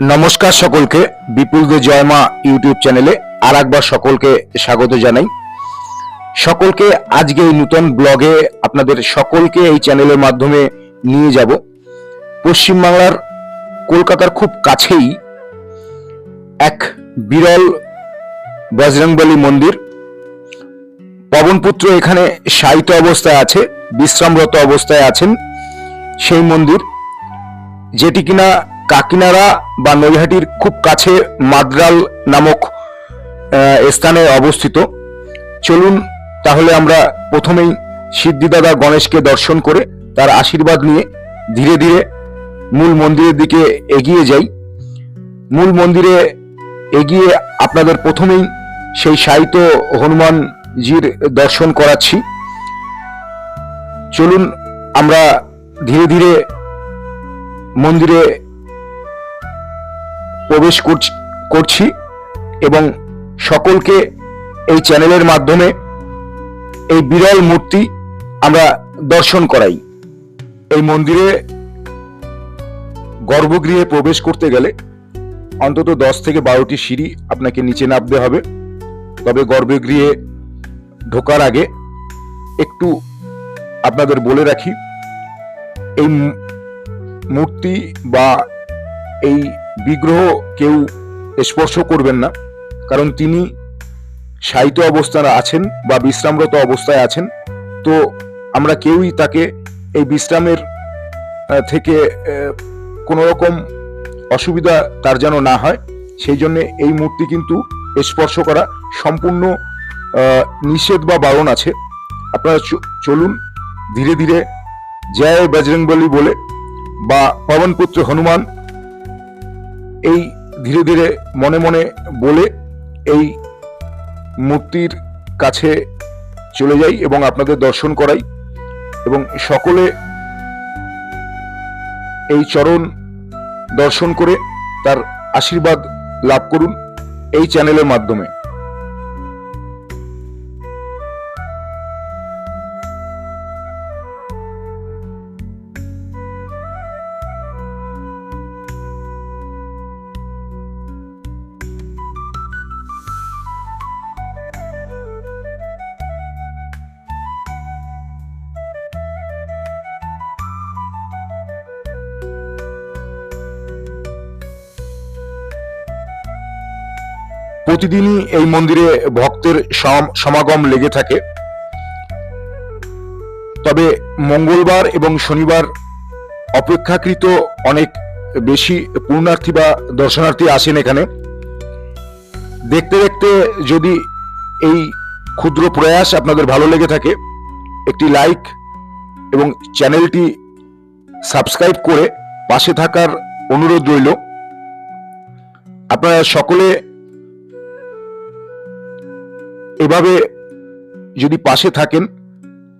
নমস্কার সকলকে, বিপুল দে জয়মা ইউটিউব চ্যানেলে আর একবার সকলকে স্বাগত জানাই। সকলকে আজকে এই নূতন ব্লগে আপনাদের সকলকে এই চ্যানেলের মাধ্যমে নিয়ে যাব। পশ্চিমবাংলার কলকাতার খুব কাছেই এক বিরল বজরংবলী মন্দির। পবনপুত্র এখানে শায়িত অবস্থায় আছে, বিশ্রামরত অবস্থায় আছেন সেই মন্দির, যেটি কিনা কাকিনাড়া বা নৈহাটির খুব কাছে মাদ্রাল নামক স্থানে অবস্থিত। চলুন তাহলে আমরা প্রথমেই সিদ্ধিদাদা গণেশকে দর্শন করে তার আশীর্বাদ নিয়ে ধীরে ধীরে মূল মন্দিরের দিকে এগিয়ে যাই। মূল মন্দিরে এগিয়ে আপনাদের প্রথমেই সেই সাহিত্য হনুমানজির দর্শন করাচ্ছি। চলুন আমরা ধীরে ধীরে মন্দিরে প্রবেশ করছি- এবং সকলকে এই চ্যানেলের মাধ্যমে এই বিরল মূর্তি আমরা দর্শন করাই। এই মন্দিরে গর্ভগৃহে প্রবেশ করতে গেলে অন্তত দশ থেকে বারোটি সিঁড়ি আপনাকে নিচে নামতে হবে। তবে গর্ভগৃহে ঢোকার আগে একটু আপনাদের বলে রাখি, এই মূর্তি বা এই বিগ্রহ কেউ স্পর্শ করবেন না, কারণ তিনি সাহিত্য অবস্থায় আছেন বা বিশ্রামরত অবস্থায় আছেন। তো আমরা কেউই তাকে এই বিশ্রামের থেকে কোনো রকম অসুবিধা তার যেন না হয়। সেই জন্য এই মূর্তি কিন্তু স্পর্শ করা সম্পূর্ণ নিষেধ বা বারণ আছে। আপনারা চলুন ধীরে ধীরে জয় বজরংবলী বলে বা পবনপুত্র হনুমান এই ধীরে ধীরে মনে মনে বলে এই মূর্তির কাছে চলে যাই এবং আপনাদের দর্শন করাই এবং সকলে এই চরণ দর্শন করে তার আশীর্বাদ লাভ করুন এই চ্যানেলের মাধ্যমে। প্রতিদিনই এই মন্দিরে ভক্তের সম- সমাগম লেগে থাকে। তবে মঙ্গলবার এবং শনিবার অপেক্ষাকৃত অনেক বেশি পূর্ণার্থী বা দর্শনার্থী আসেন এখানে। দেখতে দেখতে যদি এই ক্ষুদ্র প্রয়াস আপনাদের ভালো লেগে থাকে, একটি লাইক এবং চ্যানেলটি সাবস্ক্রাইব করে পাশে থাকার অনুরোধ রইল। আপনারা সকলে এভাবে যদি পাশে থাকেন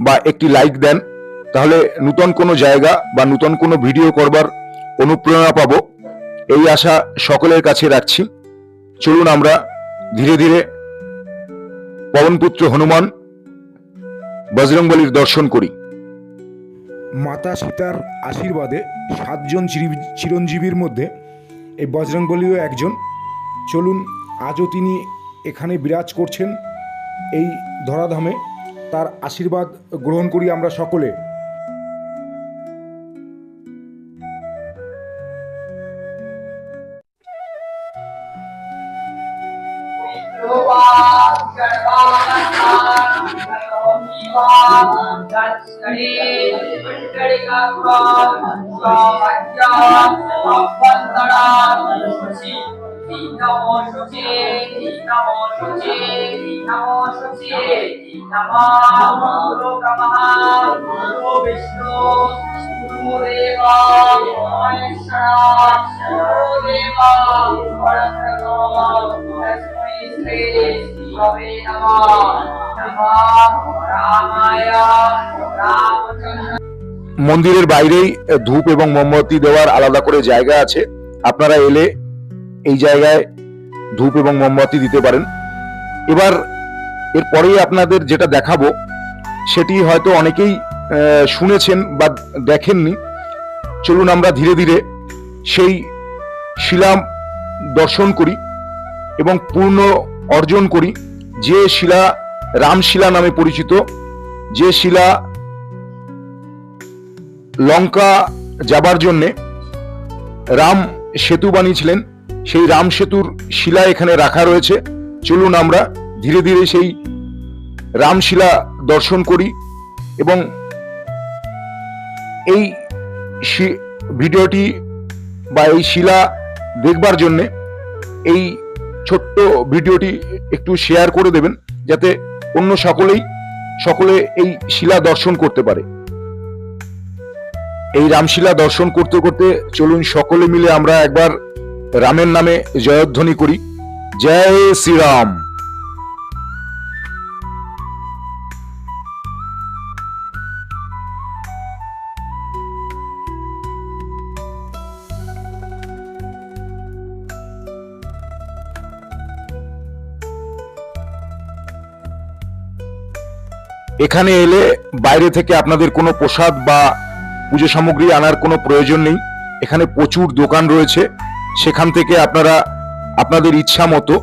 বা একটি লাইক দেন, তাহলে নূতন কোনো জায়গা বা নূতন কোনো ভিডিও করবার অনুপ্রেরণা পাবো। এই আশা সকলের কাছে রাখছি। চলুন আমরা ধীরে ধীরে পবনপুত্র হনুমান বজরংবলীর দর্শন করি। মাতা সীতার আশীর্বাদে সাতজন চিরি- চিরঞ্জীবীর মধ্যে এই বজরংবলীও একজন। চলুন, আজও তিনি এখানে বিরাজ করছেন। এই ধরাধামে তার আশীর্বাদ গ্রহণ করি আমরা সকলে মন্দিরের বাইরেই ধূপ এবং মোমবাতি দেওয়ার আলাদা করে জায়গা আছে। আপনারা এলে এই জায়গায় ধূপ এবং মোমবাতি দিতে পারেন। এবার এরপরেই আপনাদের যেটা দেখাবো, সেটি হয়তো অনেকেই শুনেছেন বা দেখেননি। চলুন আমরা ধীরে ধীরে সেই শিলা দর্শন করি এবং পূর্ণ অর্জন করি। যে শিলা রামশিলা নামে পরিচিত, যে শিলা লঙ্কা যাবার জন্যে রাম সেতু বানিয়েছিলেন সেই রাম সেতুর শিলা এখানে রাখা রয়েছে। চলুন আমরা ধীরে ধীরে সেই রামশিলা দর্শন করি এবং এই ভিডিওটি বা এই শিলা দেখবার জন্যে এই ছোট্ট ভিডিওটি একটু শেয়ার করে দেবেন, যাতে অন্য সকলেই সকলে এই শিলা দর্শন করতে পারে। এই রামশিলা দর্শন করতে করতে চলুন সকলে মিলে আমরা একবার রামের নামে জয়ধ্বনি করি। জয় শ্রীরাম। এখানে এলে বাইরে থেকে আপনাদের কোনো প্রসাদ বা পুজো সামগ্রী আনার কোনো প্রয়োজন নেই। এখানে প্রচুর দোকান রয়েছে। সেখান থেকে আপনারা আপনাদের ইচ্ছা মতো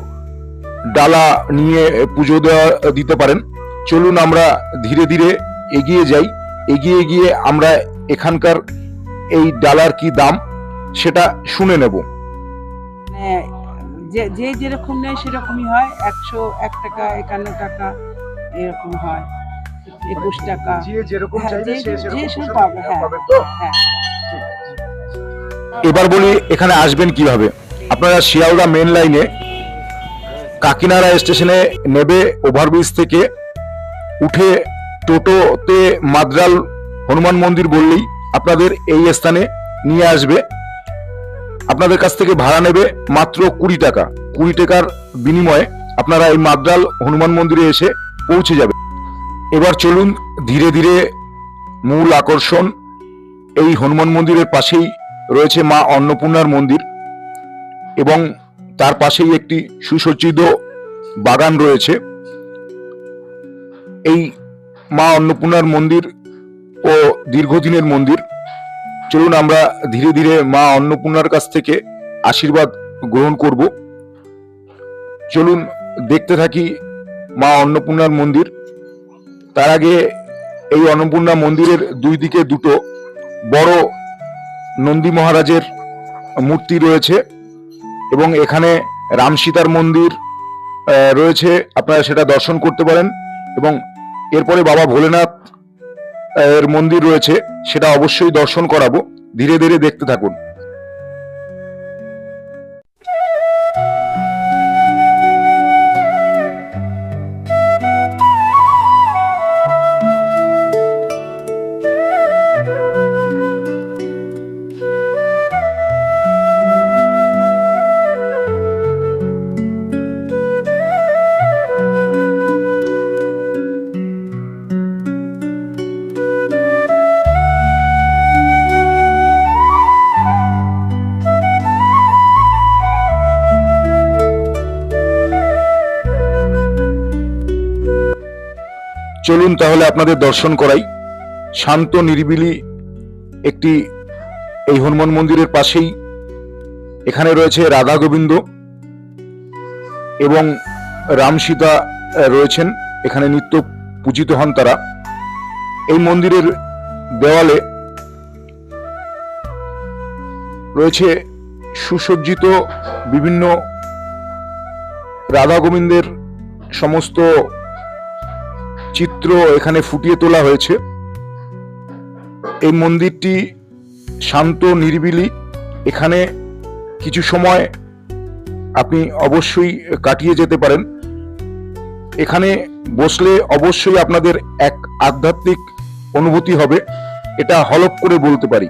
ডালা নিয়ে পুজো দেওয়া দিতে পারেন। চলুন আমরা ধীরে ধীরে এগিয়ে যাই। এগিয়ে গিয়ে আমরা এখানকার এই ডালার কি দাম সেটা শুনে নেব। মানে যে যে যেরকম নেয় সেরকমই হয়। একশো এক টাকা একান্ন টাকা এরকম হয়। একুশ টাকা। যে যেরকম হ্যাঁ, চাইবে যে- সে সেরকম পাবে, হ্যাঁ। হ্যাঁ। এবার বলি, এখানে আসবেন কীভাবে? আপনারা শিয়ালদা মেন লাইনে কাকিনাড়া স্টেশনে নেবে ওভারব্রিজ থেকে, উঠে টোটোতে মাদ্রাল হনুমান মন্দির বললেই আপনাদের এই স্থানে নিয়ে আসবে। আপনাদের কাছ থেকে ভাড়া নেবে মাত্র কুড়ি টাকা। কুড়ি টাকার বিনিময়ে আপনারা এই মাদ্রাল হনুমান মন্দিরে এসে পৌঁছে যাবে। এবার চলুন ধীরে ধীরে মূল আকর্ষণ, এই হনুমান মন্দিরের পাশেই রয়েছে মা অন্নপূর্ণার মন্দির এবং তার পাশেই একটি সুসজ্জিত বাগান রয়েছে। এই মা অন্নপূর্ণার মন্দির ও দীর্ঘদিনের মন্দির। চলুন আমরা ধীরে ধীরে মা অন্নপূর্ণার কাছ থেকে আশীর্বাদ গ্রহণ করব। চলুন দেখতে থাকি মা অন্নপূর্ণার মন্দির। তার আগে এই অন্নপূর্ণা মন্দিরের দুই দিকে দুটো বড় নন্দী মহারাজের মূর্তি রয়েছে এবং এখানে রাম সীতার মন্দির রয়েছে। আপনারা সেটা দর্শন করতে পারেন এবং এরপরে বাবা ভোলেনাথ এর মন্দির রয়েছে, সেটা অবশ্যই দর্শন করাবো। ধীরে ধীরে দেখতে থাকুন। চলুন তাহলে আপনাদের দর্শন করাই। শান্ত, নিরিবিলি একটি এই হনুমান মন্দিরের পাশেই। এখানে রয়েছে রাধা গোবিন্দ এবং রাম সীতা রয়েছেন। এখানে নিত্য পূজিত হন তারা। এই মন্দিরের দেওয়ালে রয়েছে সুসজ্জিত বিভিন্ন রাধা গোবিন্দের সমস্ত চিত্র এখানে ফুটিয়ে তোলা হয়েছে। এই মন্দিরটি শান্ত, নিরিবিলি। এখানে কিছু সময় আপনি অবশ্যই কাটিয়ে যেতে পারেন। এখানে বসলে অবশ্যই আপনাদের এক আধ্যাত্মিক অনুভূতি হবে। এটা হলপ করে বলতে পারি।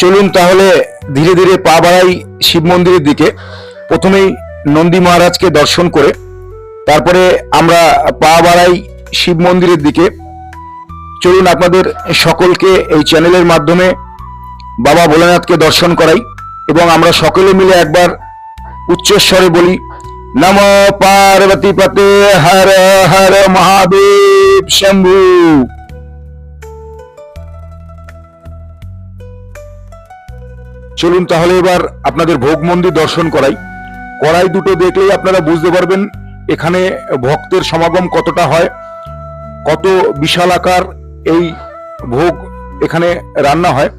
চলুন তাহলে ধীরে ধীরে পা বাড়াই শিব মন্দিরের দিকে। প্রথমেই নন্দী মহারাজকে দর্শন করে, তারপরে আমরা পা বাড়াই শিব মন্দিরের দিকে। চলুন আপনাদের সকলকে এই চ্যানেলের মাধ্যমে বাবা ভোলেনাথকে দর্শন করাই এবং আমরা সকলে মিলে একবার উচ্চস্বরে বলি, নম পার্বতী পতে হর হর মহাদেব শম্ভু। চলুন তাহলে এবার আপনাদের ভোগ মন্দির দর্শন করাই। কড়াই দুটো দেখলেই আপনারা বুঝতে পারবেন এখানে ভক্তের সমাগম কতটা হয়, কত বিশাল আকার এই ভোগ এখানে রান্না হয়।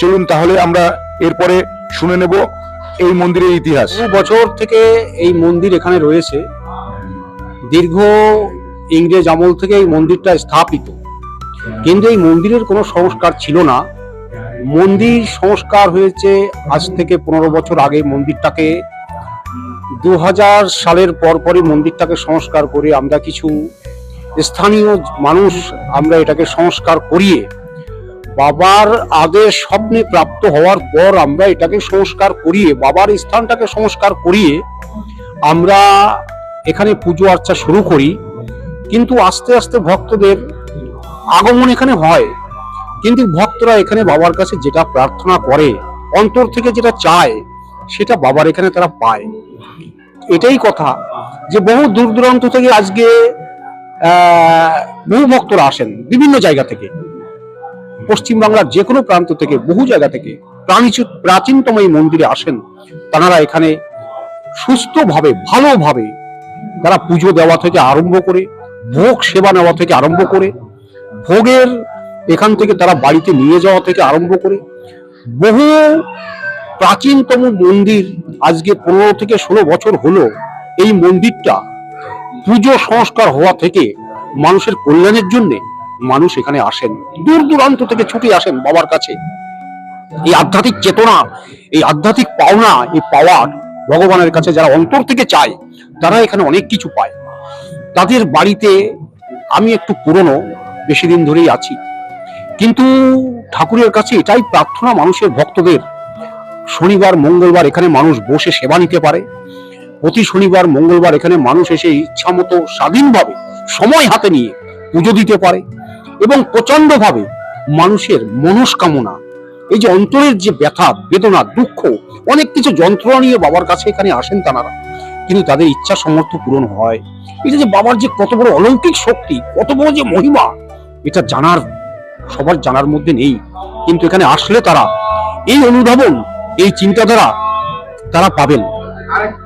চলুন তাহলে আমরা এরপরে শুনে নেব এই মন্দিরের ইতিহাস। বছর থেকে এই মন্দির এখানে রয়েছে। দীর্ঘ ইংরেজ আমল থেকে এই মন্দিরটা স্থাপিত। কিন্তু এই মন্দিরের কোনো সংস্কার ছিল না। মন্দির সংস্কার হয়েছে আজ থেকে পনেরো বছর আগে মন্দিরটাকে। দু হাজার সালের পরপরই মন্দিরটাকে সংস্কার করে আমরা কিছু স্থানীয় মানুষ আমরা এটাকে সংস্কার করিয়ে বাবার আদেশ স্বপ্নে প্রাপ্ত হওয়ার পর আমরা এটাকে সংস্কার করিয়ে, বাবার স্থানটাকে সংস্কার করিয়ে আমরা এখানে পুজো আর্চা শুরু করি। কিন্তু আস্তে আস্তে ভক্তদের আগমন এখানে হয়। কিন্তু ভক্তরা এখানে বাবার কাছে যেটা প্রার্থনা করে, অন্তর থেকে যেটা চায়, সেটা বাবার এখানে তারা পায়। এটাই কথা যে বহু দূর দূরান্ত থেকে আজকে বহু ভক্তরা আসেন বিভিন্ন জায়গা থেকে। পশ্চিমবাংলার যে কোনো প্রান্ত থেকে, বহু জায়গা থেকে প্রাচীনতম এই মন্দিরে আসেন। তারা এখানে সুস্থভাবে, ভালোভাবে তারা পুজো দেওয়া থেকে আরম্ভ করে, ভোগ সেবা নেওয়া থেকে আরম্ভ করে, ভোগের এখান থেকে তারা বাড়িতে নিয়ে যাওয়া থেকে আরম্ভ করে বহু প্রাচীনতম মন্দির আজকে পনেরো থেকে ষোলো বছর হলো এই মন্দিরটা পুজো সংস্কার হওয়া থেকে মানুষের কল্যাণের জন্যে মানুষ এখানে আসেন। দূর দূরান্ত থেকে ছুটে আসেন বাবার কাছে। এই আধ্যাত্মিক চেতনা, এই আধ্যাত্মিক পাওনা, এই পাওয়ার ভগবানের কাছে যারা অন্তর থেকে চায়, তারা এখানে অনেক কিছু পায়। তাদের বাড়িতে আমি একটু পুরনো, বেশি দিন ধরেই আছি। কিন্তু ঠাকুরের কাছে এটাই প্রার্থনা মানুষের ভক্তদের। শনিবার, মঙ্গলবার এখানে মানুষ বসে সেবা নিতে পারে। প্রতি শনিবার, মঙ্গলবার এখানে মানুষ এসে ইচ্ছা মতো স্বাধীনভাবে সময় হাতে নিয়ে পুজো দিতে পারে এবং প্রচন্ডভাবে মানুষের মনস্কামনা, এই যে অন্তরের যে ব্যথা, বেদনা, দুঃখ, অনেক কিছু যন্ত্রণা নিয়ে বাবার কাছে এখানে আসেন তারা। কিন্তু তাদের ইচ্ছা সমর্থ পূরণ হয়। এটা যে বাবার যে কত বড় অলৌকিক শক্তি, কত বড় যে মহিমা, এটা জানার সবার জানার মধ্যে নেই। কিন্তু এখানে আসলে তারা এই অনুধাবন এই চিন্তাধারা তারা পাবেন।